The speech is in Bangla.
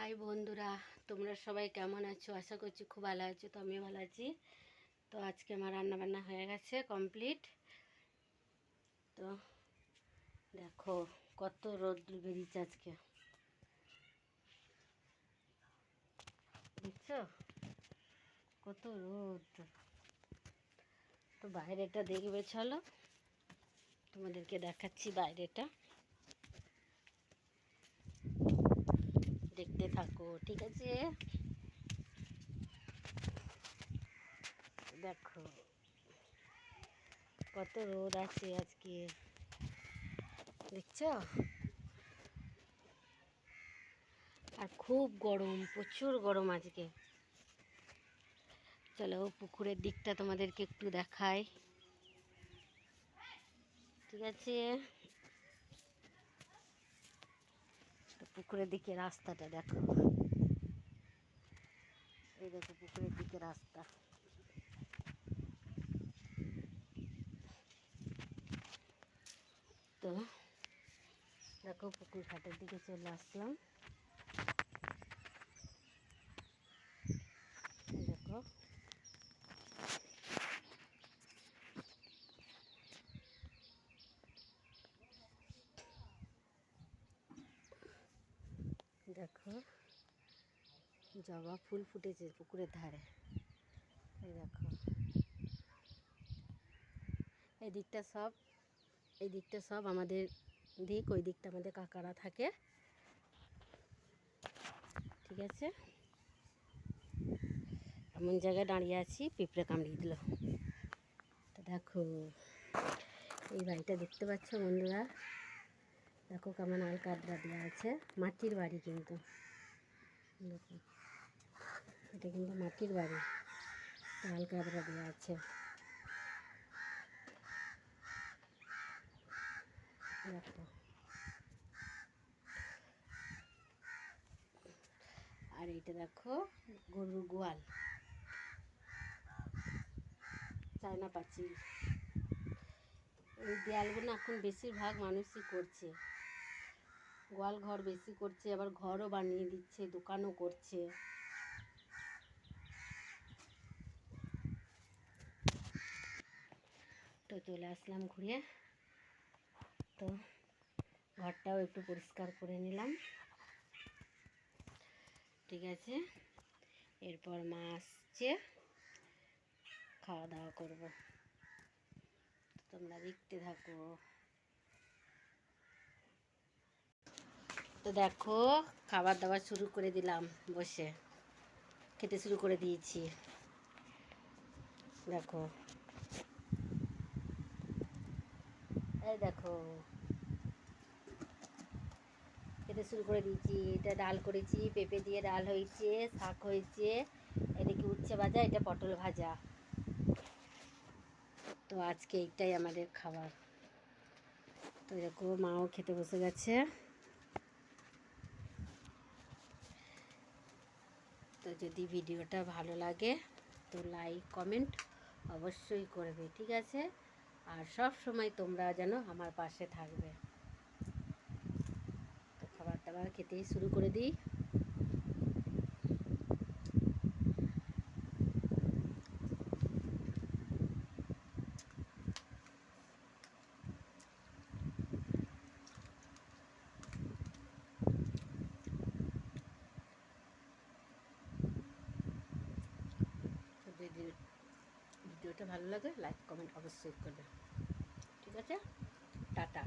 হাই বন্ধুরা, তোমরা সবাই কেমন আছো? আশা করছি খুব ভালো আছো, তো আমিও ভালো আছি। তো আজকে আমার রান্না বান্না হয়ে গেছে কমপ্লিট তো দেখো, কত রোদ বেরিয়েছে আজকে। দেখছ? কত রোদ। তো বাইরেটা দেখবে, চলো। তোমাদেরকে দেখাচ্ছি বাইরেটা। দেখতে থাকো, ঠিক আছে? দেখো, কত রোদ আছে আজকে। দেখছ? আর খুব গরম, প্রচুর গরম আজকে। চলো, পুকুরের দিকটা তোমাদেরকে একটু দেখাই। ঠিক আছে তো পুকুরের দিকে রাস্তাটা দেখো। এই দেখো পুকুরের দিকে রাস্তা। তো দেখো পুকুর ঘাটের দিকে চলে আসলাম। দেখো। দেখো, জবা ফুল ফুটেছে পুকুরের ধারে। এই দেখো এই দিকটা সব এই দিকটা সব আমাদের দিক ওই দিকটা আমাদের কাকারা থাকে। ঠিক আছে? এমন জায়গায় দাঁড়িয়ে আছি, পিঁপড়ে কামড়িয়ে দিল। দেখো, এই বাড়িটা দেখতে পাচ্ছ বন্ধুরা? দেখো কেমন আল কাদরা দেওয়া আছে। মাটির বাড়ি কিন্তু। দেখো, এটা কিন্তু মাটির বাড়ি। আল কাদরা দেওয়া আছে। দেখো। আর এইটা দেখো, গরুর গোয়াল। চায়না পাঁচিল। এই দেয়ালগুলো এখন বেশিরভাগ মানুষই করছে। গোয়াল ঘর বেশি করছে, আবার ঘরও বানিয়ে দিচ্ছে, দোকানও করছে। তো চলে আসলাম ঘুরে। তো ঘরটাও একটু পরিষ্কার করে নিলাম। ঠিক আছে? এরপর মা আসছে। খাওয়া দাওয়া করব। তোমরা দেখতে থাকো। তো দেখো খাবার দাবার শুরু করে দিলাম বসে। খেতে শুরু করে দিয়েছি। দেখো। এই দেখো। খেতে শুরু করে দিয়েছি। এটা ডাল করেছি, পেঁপে দিয়ে ডাল হয়েছে, শাক হয়েছে। এদিকে উচ্ছে ভাজা, এটা পটল ভাজা। তো আজকে এইটাই আমাদের খাবার। তো এরকম মাও খেতে বসে গেছে। যদি ভিডিওটা ভালো লাগে, তো লাইক কমেন্ট অবশ্যই করবে, ঠিক আছে? আর সব সময় তোমরা যেন আমার পাশে থাকবে। তো খাবার দাবার খেতেই শুরু করে দিই যদি ভিডিওটা ভালো লাগে লাইক কমেন্ট অবশ্যই করবে। ঠিক আছে? টাটা।